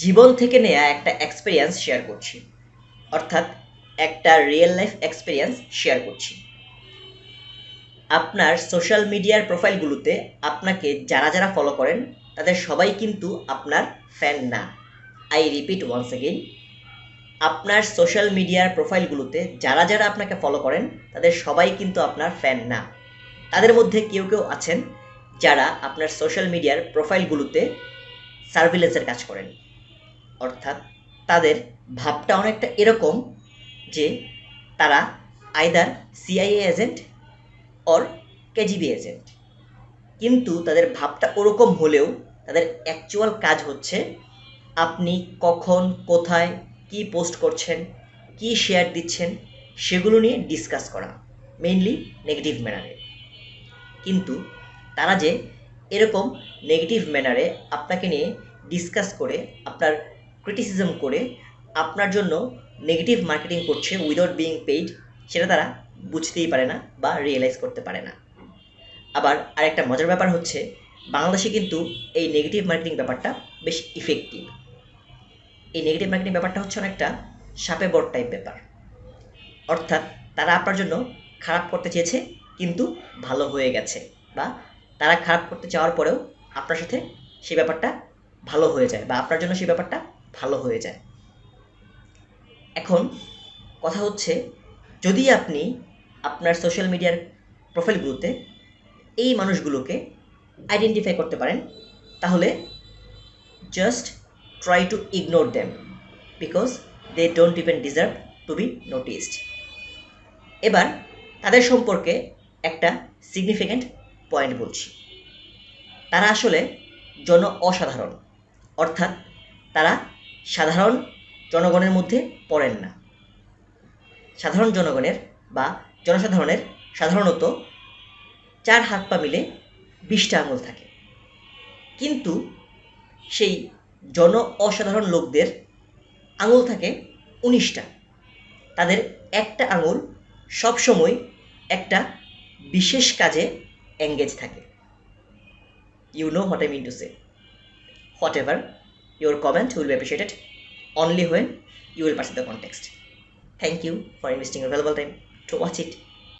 জীবন থেকে নেয়া একটা এক্সপিরিয়েন্স শেয়ার করছি। অর্থাৎ একটা রিয়েল লাইফ এক্সপিরিয়েন্স শেয়ার করছি। আপনার সোশ্যাল মিডিয়ার প্রোফাইলগুলোতে আপনাকে যারা যারা ফলো করেন, তাদের সবাই কিন্তু আপনার ফ্যান না। আই রিপিট ওয়ান্স এগেইন আপনার সোশ্যাল মিডিয়ার প্রোফাইলগুলোতে যারা যারা আপনাকে ফলো করেন, তাদের সবাই কিন্তু আপনার ফ্যান না। তাদের মধ্যে কেউ কেউ আছেন যারা আপনার সোশ্যাল মিডিয়ার প্রোফাইলগুলোতে সার্ভিলেন্সের কাজ করেন। অর্থাৎ তাদের ভাবটা অনেকটা এরকম যে তারা either CIA agent or KGB agent কিন্তু তাদের ভাবটা ওরকম হলেও তাদের অ্যাকচুয়াল কাজ হচ্ছে আপনি কখন, কোথায়, কি পোস্ট করছেন, কি শেয়ার দিচ্ছেন, সেগুলো নিয়ে ডিসকাস করা মেইনলি নেগেটিভ ম্যানারে কিন্তু তারা যে এরকম নেগেটিভ ম্যানারে আপনাকে নিয়ে ডিসকাস করে আপনার ক্রিটিসিজম করে আপনার জন্য নেগেটিভ মার্কেটিং করছে উইদাউট বিইং পেইড সেটা তারা বুঝতেই পারে না বা রিয়েলাইজ করতে পারে না। আবার আরেকটা মজার ব্যাপার হচ্ছে, বাংলাদেশে কিন্তু এই নেগেটিভ মার্কেটিং ব্যাপারটা বেশ ইফেক্টিভ এই নেগেটিভ মার্কেটিং ব্যাপারটা হচ্ছে অনেকটা সাপে বট টাইপ ব্যাপার। অর্থাৎ তারা আপনার জন্য খারাপ করতে চেয়েছে, কিন্তু ভালো হয়ে গেছে বা তারা খারাপ করতে চাওয়ার পরেও আপনার সাথে সেই ব্যাপারটা ভালো হয়ে যায় বা আপনার জন্য সেই ব্যাপারটা ভালো হয়ে যায়। এখন কথা হচ্ছে, যদি আপনি আপনার সোশ্যাল মিডিয়ার প্রোফাইলগুলোতে এই মানুষগুলোকে আইডেন্টিফাই করতে পারেন, তাহলে just try to ignore them because they don't even deserve to be noticed এবার তাদের সম্পর্কে একটা সিগনিফিক্যান্ট পয়েন্ট বলছি। তারা আসলে জন অসাধারণ, অর্থাৎ তারা সাধারণ জনগণের মধ্যে পড়েন না। সাধারণ জনগণের বা জনসাধারণের সাধারণত চার হাত পা মিলে বিশটা আঙুল থাকে। কিন্তু সেই জন অসাধারণ লোকদের আঙুল থাকে উনিশটা। তাদের একটা আঙুল সবসময় একটা বিশেষ কাজে এঙ্গেজ থাকে। You know what I mean to say whatever Your comment will be appreciated only when you will pass the context. Thank you for investing your valuable time to watch it.